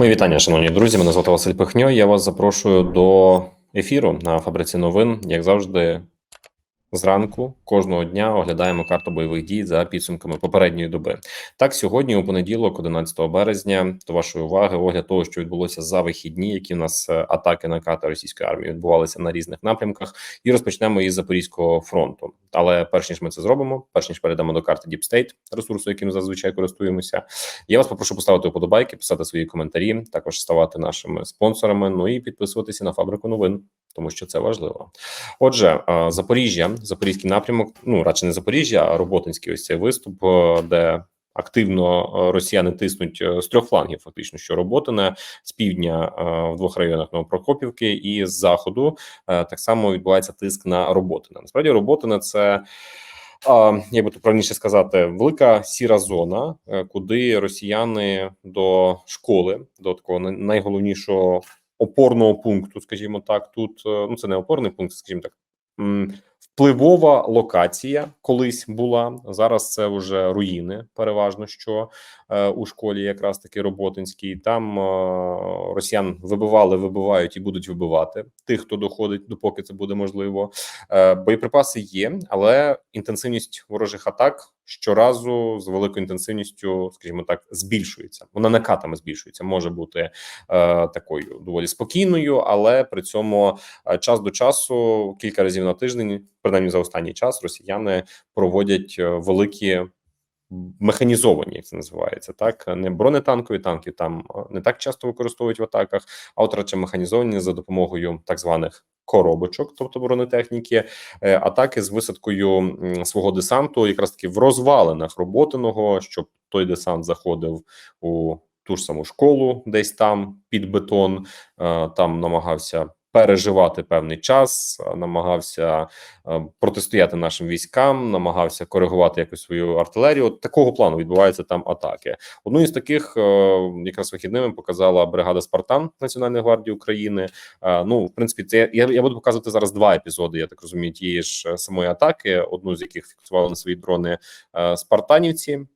Мої вітання, шановні друзі. Мене звати Василь Пихньо. Я вас запрошую до ефіру на фабриці новин. Як завжди, зранку кожного дня оглядаємо карту бойових дій за підсумками попередньої доби. Так, сьогодні, у понеділок, 11 березня, до вашої уваги, огляд того, що відбулося за вихідні, які в нас е, атаки на ката російської армії відбувалися на різних напрямках, і розпочнемо із Запорізького фронту. Але перш ніж ми це зробимо, перш ніж перейдемо до карти Deep State, ресурсу, яким зазвичай користуємося. Я вас попрошу поставити вподобайки, писати свої коментарі, також ставати нашими спонсорами. Ну і підписуватися на фабрику новин, тому що це важливо. Отже, е, Запоріжжя, Запорізький напрямок, ну радше не Запоріжжя, а Роботинський ось цей виступ, е, де активно е, росіяни тиснуть з трьох флангів, фактично, що Роботине з півдня в двох районах Новопрокопівки, і з заходу так само відбувається тиск на Роботине. Насправді, Роботине це. Як би то правильніше сказати, велика сіра зона, куди росіяни до школи, до такого найголовнішого опорного пункту, скажімо так, тут е, ну це не опорний пункт, скажімо так. Впливова локація колись була. Зараз це вже руїни, переважно що е, у школі, якраз таки Роботинській. Там е, росіян вибивали, вибивають і будуть вибивати тих, хто доходить, допоки це буде можливо. Е, боєприпаси є, але інтенсивність ворожих атак щоразу з великою інтенсивністю, скажімо так, збільшується. Вона не катами збільшується, може бути е, такою доволі спокійною, але при цьому е, час до часу, кілька разів на тиждень, принаймні за останній час, росіяни проводять е, великі. Механізовані, як це називається, так не бронетанкові танки там не так часто використовують в атаках, а от радше механізовані за допомогою так званих коробочок, тобто бронетехніки, е, атаки з висадкою свого десанту, якраз таки в розвалинах роботиного, щоб той десант заходив у ту ж саму школу, десь там під бетон, е, там намагався. Переживати певний час, намагався протистояти нашим військам, намагався коригувати якось свою артилерію. От такого плану відбуваються там атаки. Одну із таких е, якраз вихідними показала бригада Спартан Національної гвардії України. Е, Ну, в принципі, це я, я буду показувати зараз два епізоди. Я так розумію, тієї ж е, самої атаки. Одну з яких фіксували на свої дрони спартанівці.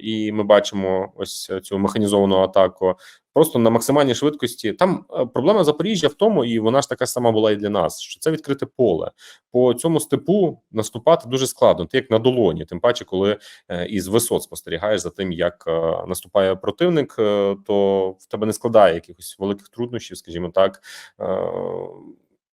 І ми бачимо ось цю механізовану атаку. Просто на максимальній швидкості. Там е, проблема Запоріжжя в тому, і вона ж така сама була і для нас. Що це відкрите поле по цьому степу наступати дуже складно, ти як на долоні. Тим паче, коли е, із висот спостерігаєш за тим, як е, наступає противник, то в тебе не складає якихось великих труднощів, скажімо так.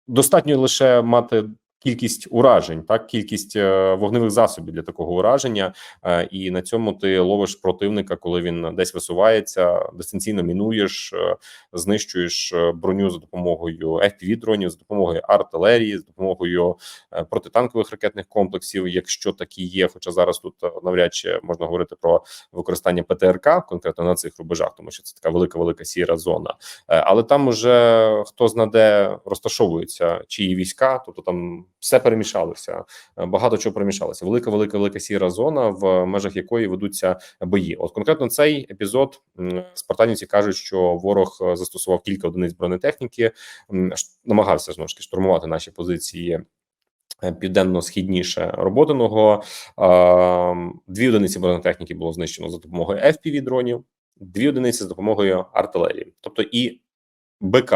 Достатньо лише мати. Кількість уражень, так кількість е, вогневих засобів для такого ураження, е, і на цьому ти ловиш противника, коли він десь висувається, дистанційно мінуєш, е, знищуєш броню за допомогою fpv дронів, за допомогою артилерії, за допомогою протитанкових ракетних комплексів, якщо такі є. Хоча зараз тут навряд чи можна говорити про використання ПТРК конкретно на цих рубежах, тому що це така велика велика сіра зона. Але там уже хто знаде розташовуються чиї війська, тобто там все перемішалося, е, багато чого перемішалося. Велика, велика, велика сіра зона, в межах якої ведуться бої. От конкретно цей епізод спартанівці кажуть, що ворог е, застосував кілька одиниць бронетехніки, намагався знову ж таки штурмувати наші позиції. е, Південно-східніше роботиного дві одиниці бронетехніки було знищено за допомогою fpv дронів, дві одиниці за допомогою артилерії, тобто і БК,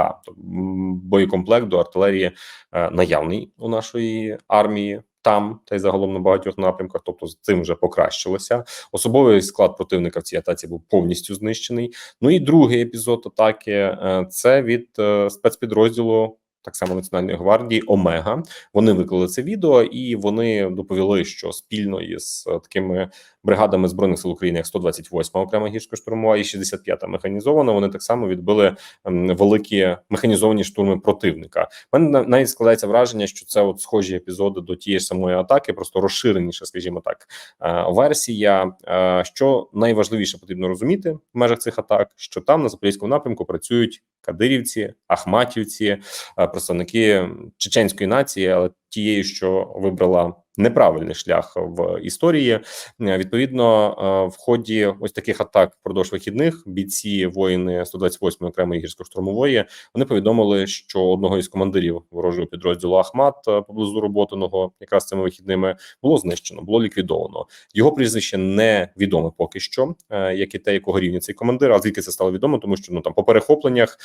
боєкомплект до артилерії е, наявний у нашої армії. Там та й загалом на багатьох напрямках, тобто з цим вже покращилося. Особовий склад противника в цій атаці був повністю знищений. Ну і другий епізод атаки е, це від е, спецпідрозділу. Так само Національної гвардії Омега вони виклали це відео, і вони доповіли, що спільно із е, такими бригадами збройних сил України, як 128 окрема гірсько-штурмова і 65-та механізована, вони так само відбили великі механізовані штурми противника. У мене на- навіть складається враження, що це от схожі епізоди до тієї ж самої атаки, просто розширеніша, скажімо так, е, версія. Е, Що найважливіше потрібно розуміти в межах цих атак, що там на запорізькому напрямку працюють кадирівці, ахматівці, е, представники чеченської нації, але тієї, що вибрала неправильний шлях в історії. Е, Відповідно, е, в ході ось таких атак впродовж вихідних бійці воїни 128-ї окремої гірсько-штурмової вони повідомили, що одного із командирів ворожого підрозділу Ахмат е, поблизу роботиного, якраз цими вихідними, було знищено, було ліквідовано. Його прізвище не відоме поки що, як і те, якого рівня цей командир. А звідки це стало відомо, тому що ну там по перехопленнях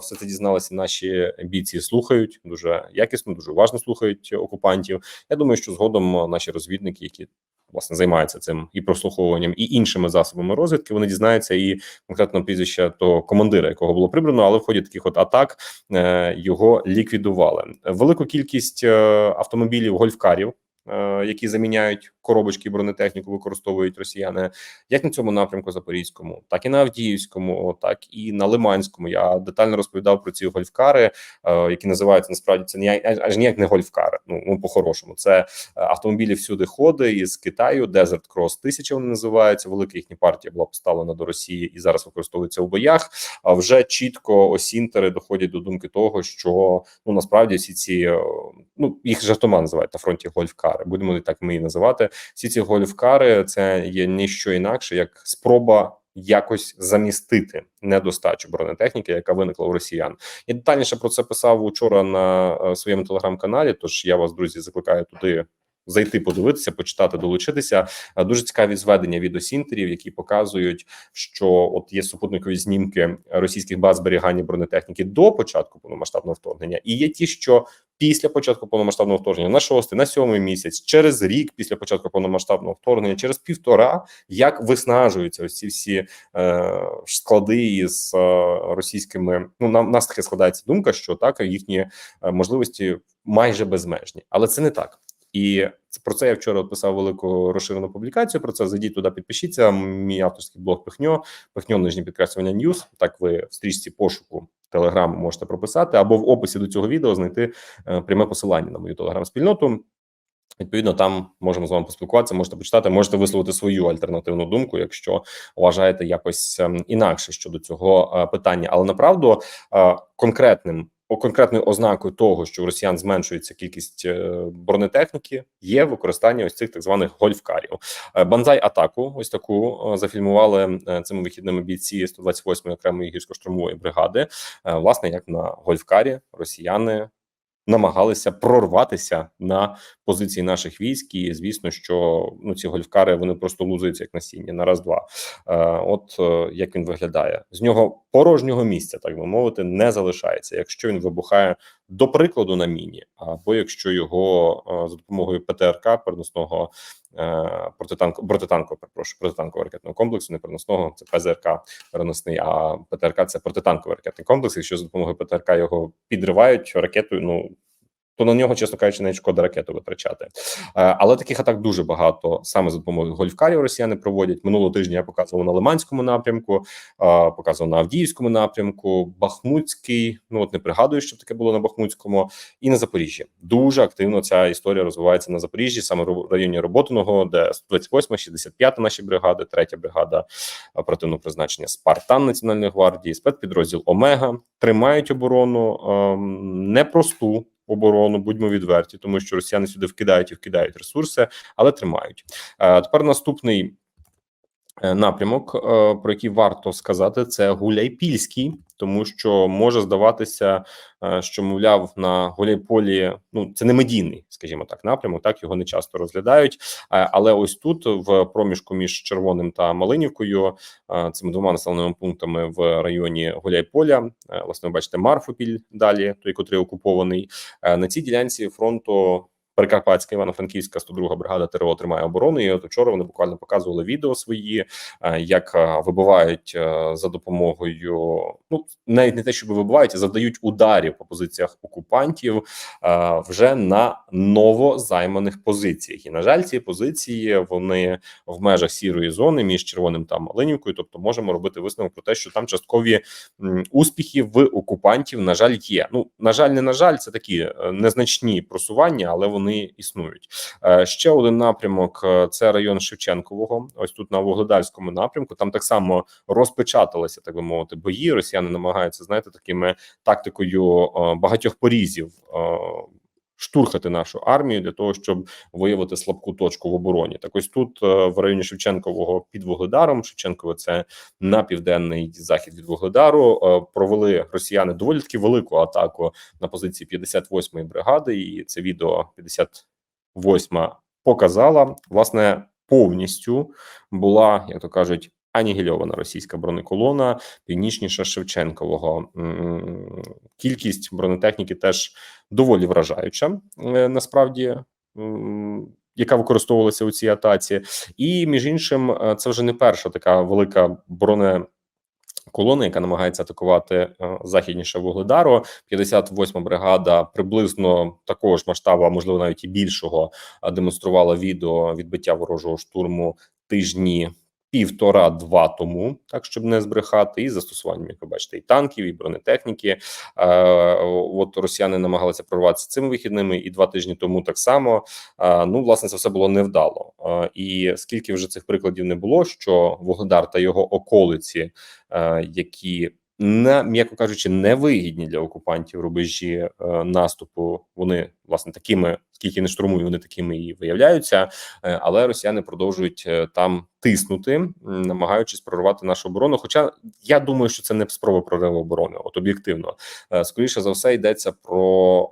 все це дізналися. Наші бійці слухають дуже якісно, дуже уважно слухають окупантів. Я думаю, що згодом наші розвідники, які власне займаються цим і прослуховуванням, і іншими засобами розвідки, вони дізнаються і конкретно прізвище того командира, якого було прибрано, але в ході таких от атак е, його ліквідували. Велику кількість е, автомобілів гольфкарів. Е, Які заміняють коробочки бронетехніку, використовують росіяни, як на цьому напрямку Запорізькому, так і на Авдіївському, так і на Лиманському. Я детально розповідав про ці гольфкари, е, які називаються насправді це ніяк аж ніяк не гольфкари. Ну ну по-хорошому, це е, автомобілі всюди ходи із Китаю. Desert Cross 1000 вони називаються. Велика їхня партія була поставлена до Росії і зараз використовується у боях. А вже чітко осінтери доходять до думки того, що ну насправді всі ці ну їх жартома називають на фронті гольфкари. Будемо так ми її називати. Всі ці гольфкари це є ніщо інакше, як спроба. Якось замістити недостачу бронетехніки, яка виникла у росіян, я детальніше про це писав учора на е, своєму телеграм-каналі. Тож я вас, друзі, закликаю туди зайти, подивитися, почитати, долучитися. Е, Дуже цікаві зведення відеосінтерів, які показують, що от є супутникові знімки російських баз зберігання бронетехніки до початку повномасштабного вторгнення, і є ті, що після початку повномасштабного вторгнення на шостий, на сьомий місяць, через рік після початку повномасштабного вторгнення, через півтора, як виснажуються ось ці всі е, склади із е, російськими. Ну нам нас таке складається думка, що так їхні е, можливості майже безмежні, але це не так. І про це я вчора писав велику розширену публікацію. Про це зайдіть туди, підпишіться. Мій авторський блог Пихньо, Пихньо нижнє підкреслювання Ньюс. Так ви в стрічці пошуку телеграму можете прописати, або в описі до цього відео знайти е, пряме посилання на мою телеграм-спільноту. Відповідно, там можемо з вами поспілкуватися. Можете почитати, можете висловити свою альтернативну думку, якщо вважаєте якось ем, інакше щодо цього е, питання. Але направду е, конкретним конкретною ознакою того, що у росіян зменшується кількість е, бронетехніки, є використання ось цих так званих гольфкарів. Е, Банзай атаку, ось таку е, зафільмували цими вихідними бійці 128-ї окремої гірсько-штурмової бригади. Власне, як на гольфкарі росіяни намагалися прорватися на позиції наших військ. І звісно, що ну ці гольфкари вони просто лузаються як насіння на раз-два. От як він виглядає з нього порожнього місця, так би мовити, не залишається, якщо він вибухає до прикладу на міні, або якщо його е, за допомогою ПТРК переносного е, протитанку перепрошую, протитанкового ракетного комплексу, не переносного, це ПЗРК переносний, а ПТРК це протитанковий ракетний комплекс. Якщо за допомогою ПТРК його підривають ракетою, ну то на нього, чесно кажучи, навіть шкода ракету витрачати. Е, Але таких атак дуже багато саме за допомогою гольфкарів росіяни проводять. Минулого тижня я показував на Лиманському напрямку, е, показував на Авдіївському напрямку, Бахмутський. Ну от не пригадую, що таке було на Бахмутському, і на Запоріжжі. Дуже активно ця історія розвивається на Запоріжжі, саме в районі роботиного, де 128, 65 наші бригади, третя бригада оперативного призначення Спартан Національної гвардії, спецпідрозділ Омега тримають оборону ем, непросту оборону, будьмо відверті, тому що росіяни сюди вкидають і вкидають ресурси, але тримають. Тепер наступний напрямок, е, про який варто сказати, це Гуляйпільський, тому що може здаватися, е, що мовляв на Гуляйполі, ну це не медійний, скажімо так, напрямок. Так його не часто розглядають. Е, Але ось тут, в проміжку між Червоним та Малинівкою, е, цими двома населеними пунктами в районі Гуляйполя, е, власне, ви бачите Марфопіль далі, той, котрий окупований Е, на цій ділянці фронту. Прикарпатська Івано-Франківська 102 бригада ТРО тримає оборону. І от вчора вони буквально показували відео свої, е, як е, вибивають е, за допомогою. Ну навіть не те, щоб вибивають, а завдають ударів по позиціях окупантів вже на новозайманих позиціях. І на жаль, ці позиції вони в межах сірої зони між червоним та Малинівкою. Тобто, можемо робити висновок про те, що там часткові успіхи в окупантів на жаль є. Ну на жаль, не на жаль, це такі незначні просування, але вони існують. Е, Ще один напрямок е, це район Шевченкового. Ось тут на Вугледальському напрямку. Там так само розпечаталися, так би мовити, бої. Росіяни намагаються знаєте такими тактикою е, багатьох порізів. Штурхати нашу армію для того, щоб виявити слабку точку в обороні. Так ось тут е, в районі Шевченкового під Вугледаром. Шевченкове це на південний захід від Вугледару. е, Провели росіяни доволі таки велику атаку на позиції 58-ї бригади. І це відео 58-ма показала власне повністю була, як то кажуть. Анігільована російська бронеколона північніше Шевченкового кількість бронетехніки теж доволі вражаюча. е, Насправді, яка використовувалася у цій атаці, і між іншим, е, це вже не перша така велика броне. Колона, яка намагається атакувати е, західніше Вугледару, 58 бригада приблизно такого ж масштабу, а можливо навіть і більшого, демонструвала відео відбиття ворожого штурму тижні півтора-два тому, так щоб не збрехати, і застосуванням, як ви бачите, і танків, і бронетехніки. Е, От росіяни намагалися прорватися цими вихідними, і два тижні тому так само. Е, Ну, власне, це все було невдало. Е, І скільки вже цих прикладів не було, що Вугледар та його околиці, які не м'яко кажучи, невигідні для окупантів рубежі е, наступу. Вони власне такими, скільки не штурмують, вони такими і виявляються. Е, але росіяни продовжують е, там тиснути, намагаючись прорвати нашу оборону. Хоча я думаю, що це не спроба прориву оборони, от об'єктивно, Е, скоріше за все йдеться про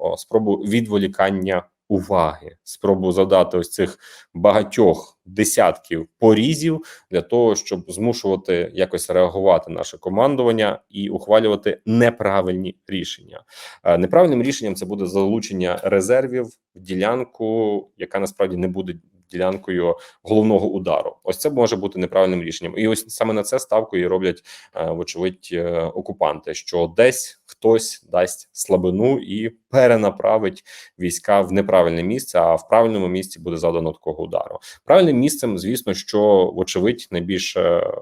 о, спробу відволікання уваги, спробу задати ось цих багатьох десятків порізів для того, щоб змушувати якось реагувати наше командування і ухвалювати неправильні рішення. Е, Неправильним рішенням це буде залучення резервів в ділянку, яка насправді не буде ділянкою головного удару. Ось це може бути неправильним рішенням, і ось саме на це ставку і роблять е, вочевидь е, окупанти, що десь хтось дасть слабину і перенаправить війська в неправильне місце, а в правильному місці буде завдано такого удару. Правильним місцем, звісно, що вочевидь найбільш е,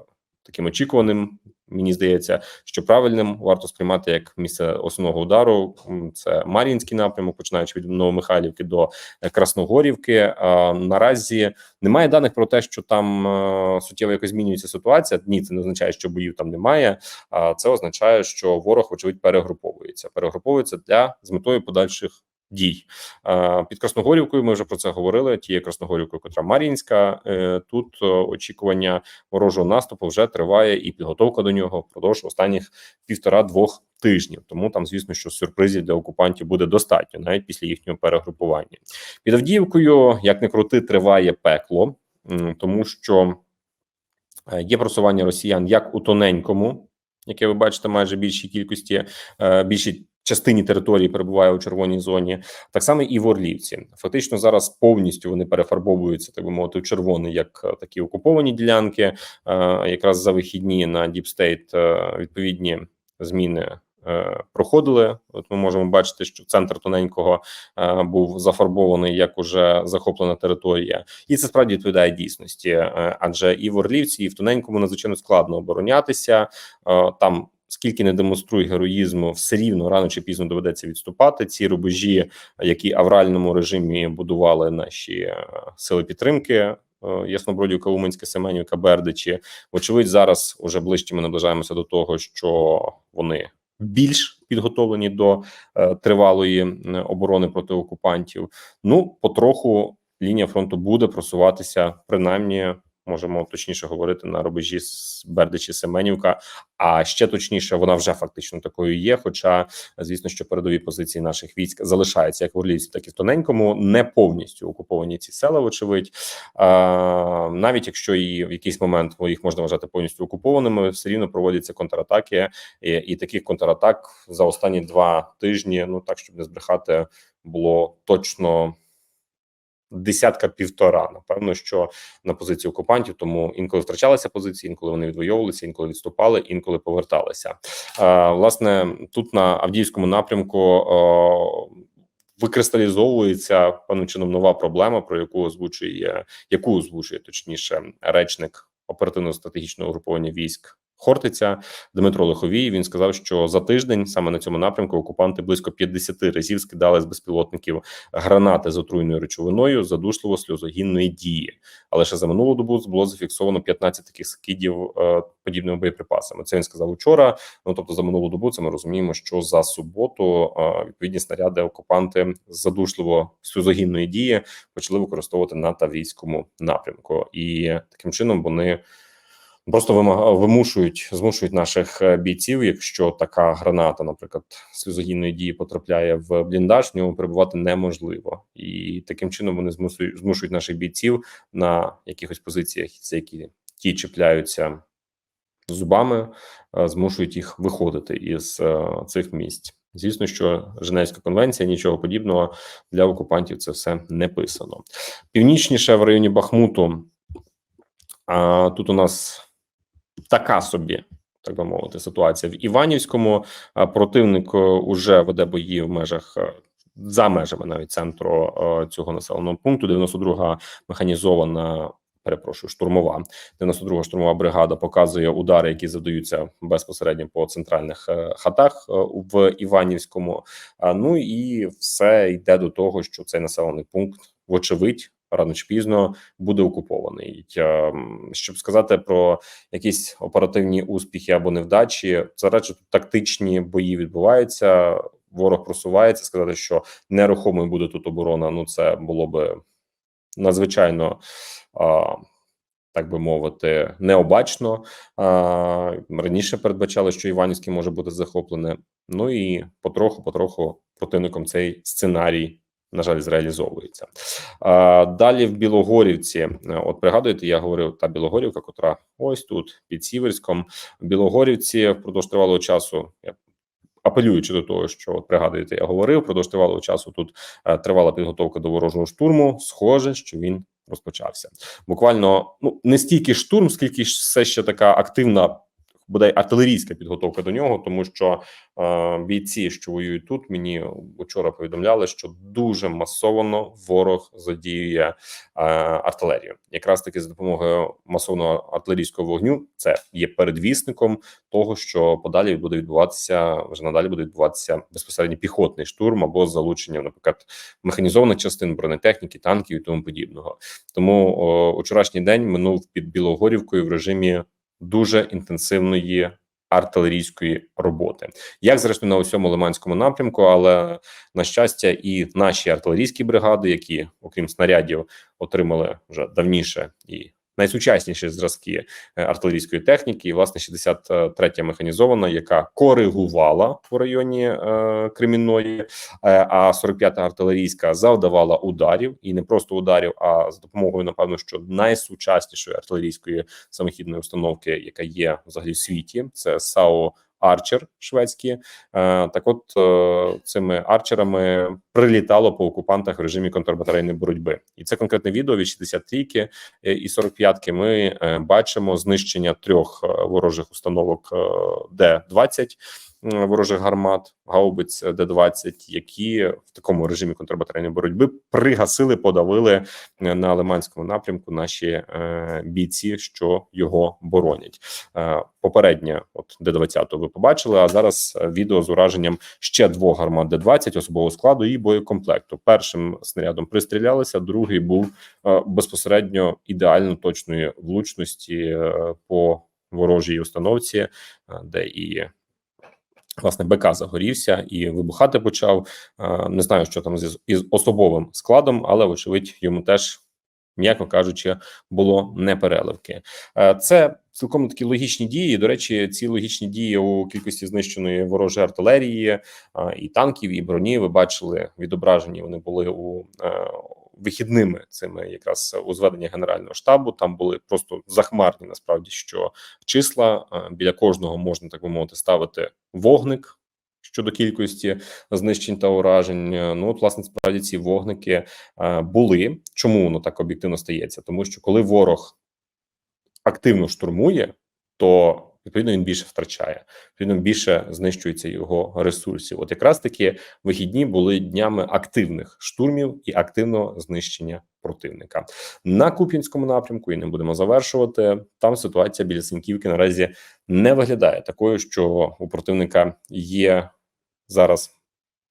таким очікуваним. Мені здається, що правильним варто сприймати як місце основного удару. Це Мар'їнський напрямок, починаючи від Новомихайлівки до е, Красногорівки. Наразі немає даних про те, що там е, суттєво якось змінюється ситуація. Ні, це не означає, що боїв там немає. А це означає, що ворог, очевидь, перегруповується. Перегруповується для з метою подальших дій. Е, Під Красногорівкою ми вже про це говорили. Тією Красногорівкою, котра Мар'їнська. Е, Тут е, очікування ворожого наступу вже триває, і підготовка до нього впродовж останніх півтора-двох тижнів. Тому там, звісно, що сюрпризів для окупантів буде достатньо, навіть після їхнього перегрупування. Під Авдіївкою, як не крути, триває пекло, тому що є просування росіян як у тоненькому, яке ви бачите, майже більшій кількості, більшій частині території перебуває у червоній зоні, так само і в Орлівці. Фактично зараз повністю вони перефарбовуються, так би мовити, у червоний, як е, такі окуповані ділянки. Е, Якраз за вихідні на е, відповідні зміни. е, Проходили, от ми можемо бачити, що центр тоненького е, був зафарбований як уже захоплена територія, і це справді відповідає дійсності. Адже і в Орлівці, і в тоненькому надзвичайно складно оборонятися. Е, Там скільки не демонструє героїзму, все рівно рано чи пізно доведеться відступати. Ці рубежі, які авральному режимі будували наші е, сили підтримки. е, Яснобродівка, Уманська, Семенівка, Бердичі. Вочевидь, зараз уже ближче ми наближаємося до того, що вони більш підготовлені до е, тривалої оборони проти окупантів. Ну, потроху лінія фронту буде просуватися, принаймні. Можемо точніше говорити на рубежі з Бердичі Семенівка. А ще точніше, вона вже фактично такою є. Хоча, звісно, що передові позиції наших військ залишаються як в Орлівці, так і в тоненькому, не повністю окуповані ці села. Вочевидь, а, навіть якщо і в якийсь момент їх можна вважати повністю окупованими, все рівно проводяться контратаки, і, і таких контратак за останні два тижні. Ну так щоб не збрехати, було точно десятка півтора. Напевно, що на позиції окупантів, тому інколи втрачалися позиції, інколи вони відвоювалися, інколи відступали, інколи поверталися. Е, власне, тут на Авдіївському напрямку. Викристалізовується певним чином нова проблема, про яку озвучує яку озвучує точніше речник оперативно-стратегічного угруповання військ Хортиця Дмитро Лиховій. Він сказав, що за тиждень саме на цьому напрямку окупанти близько 50 разів скидали з безпілотників гранати з отруйною речовиною задушливо сльозогінної дії. Але лише за минулу добу було зафіксовано 15 таких скидів е, подібними боєприпасами. Це він сказав учора. Ну тобто, за минулу добу це ми розуміємо, що за суботу е, відповідні снаряди окупанти задушливо сльозогінної дії почали використовувати на таврійському напрямку, і таким чином вони. Просто вимушують, змушують наших е, бійців. Якщо така граната, наприклад, сльозогінної дії потрапляє в бліндаж, в ньому перебувати неможливо, і таким чином вони змусують змушують наших бійців на якихось позиціях, це які ті чіпляються зубами, е, змушують їх виходити із е, цих місць. Звісно, що Женевська конвенція нічого подібного для окупантів це все не писано. Північніше в районі Бахмуту. А тут у нас така собі, так би мовити, ситуація в Іванівському. Противник уже веде бої в межах е, за межами навіть центру е, цього населеного пункту. 92-га механізована. Перепрошую, штурмова 92-га штурмова бригада показує удари, які задаються безпосередньо по центральних е, хатах в Іванівському. Ну і все йде до того, що цей населений пункт, вочевидь, рано чи пізно буде окупований. Щоб сказати про якісь оперативні успіхи або невдачі, це речі тактичні бої відбуваються. Ворог просувається. Сказати, що нерухомою буде тут оборона. Ну це було би надзвичайно. Так би мовити, необачно а, раніше передбачали, що Іванівське може бути захоплене. Ну і потроху, потроху противником цей сценарій на жаль, зреалізовується. Далі в Білогорівці, е, от пригадуєте, я говорив та Білогорівка, котра ось тут під Сіверськом. В Білогорівці впродовж тривалого часу. Я Апелюючи до того, що от пригадуєте, я говорив впродовж тривалого часу. Тут е, тривала підготовка до ворожого штурму. Схоже, що він розпочався. Буквально ну не стільки штурм, скільки все ще така активна бодай артилерійська підготовка до нього, тому що е, бійці, що воюють тут, мені вчора повідомляли, що дуже масово ворог задіює е, артилерію, якраз таки за допомогою масовного артилерійського вогню. Це є передвісником того, що подалі буде відбуватися вже надалі буде відбуватися безпосередньо піхотний штурм або з залученням, наприклад, механізованих частин бронетехніки, танків і тому подібного. Тому о, вчорашній день минув під Білогорівкою в режимі дуже інтенсивної артилерійської роботи, як зрештою на усьому лиманському напрямку, але на щастя, і наші артилерійські бригади, які окрім снарядів отримали вже давніше і найсучасніші зразки е, артилерійської техніки, і власне 63-я механізована, яка коригувала в районі е, Кремінної, е, а 45-та артилерійська завдавала ударів. І не просто ударів, а за допомогою, напевно, що найсучаснішої артилерійської самохідної установки, яка є взагалі в світі, це САУ Арчер шведські. Е, так, от е, цими арчерами прилітало по окупантах в режимі контрбатарейної боротьби, і це конкретне відео від 63-ки е, і 45-ки Ми бачимо знищення трьох ворожих установок Д-20 ворожих гармат, гаубиць Д-20, які в такому режимі контрбатарейної боротьби пригасили, подавили на Лиманському напрямку наші е, бійці, що його боронять. Е, попереднє, от Д-20 ви побачили. А зараз відео з ураженням ще двох гармат Д-20 особового складу і боєкомплекту. Першим снарядом пристрілялися, другий був е, безпосередньо ідеально точної влучності е, по ворожій установці, е, де і Власне, БК загорівся і вибухати почав. Не знаю, що там з із особовим складом, але вочевидь йому теж, м'яко кажучи, було непереливки. Це цілком такі логічні дії. До речі, ці логічні дії у кількості знищеної ворожої артилерії і танків, і броні. Ви бачили відображені. Вони були у е, вихідними цими якраз у зведенні генерального штабу. Там були просто захмарні. Насправді що числа біля кожного можна так би мовити ставити вогник. Щодо кількості знищень та уражень, ну от, власне справді ці вогники е, були. Чому воно так об'єктивно стається? Тому що коли ворог активно штурмує, то відповідно він більше втрачає. Відповідно, більше знищується його ресурсів. От якраз таки вихідні були днями активних штурмів і активного знищення противника на Куп'янському напрямку. І не будемо завершувати. Там ситуація біля Синьківки наразі не виглядає такою, що у противника є зараз.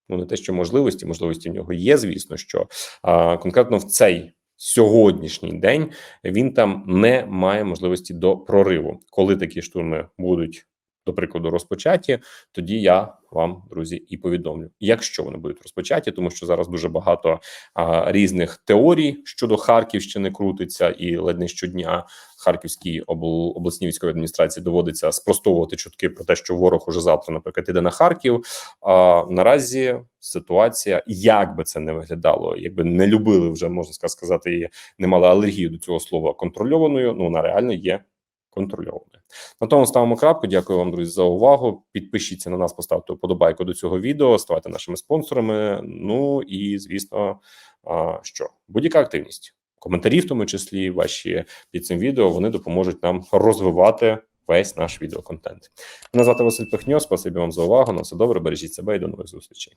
Ну, не те, що можливості, можливості в нього є, звісно, що а, конкретно в цей сьогоднішній день він там не має можливості до прориву. Коли такі штурми будуть, до прикладу, розпочаті, тоді я вам, друзі, і повідомлю, якщо вони будуть розпочаті, тому що зараз дуже багато а, різних теорій щодо Харківщини крутиться, і ледь не щодня Харківській обл... обласній військовій адміністрації доводиться спростовувати чутки про те, що ворог уже завтра, наприклад, іде на Харків. А наразі ситуація, як би це не виглядало, якби не любили вже можна ска- сказати, і не мали алергію до цього слова контрольованою. Ну вона реально є контрольованою. На тому ставимо крапку. Дякую вам, друзі, за увагу. Підпишіться на нас, поставте вподобайку до цього відео, ставайте нашими спонсорами. Ну і звісно, що будь-яка активність, коментарі, в тому числі ваші під цим відео, вони допоможуть нам розвивати весь наш відеоконтент. Мене звати Василь Пихньо. Спасибі вам за увагу. На все добре, бережіть себе і до нових зустрічей.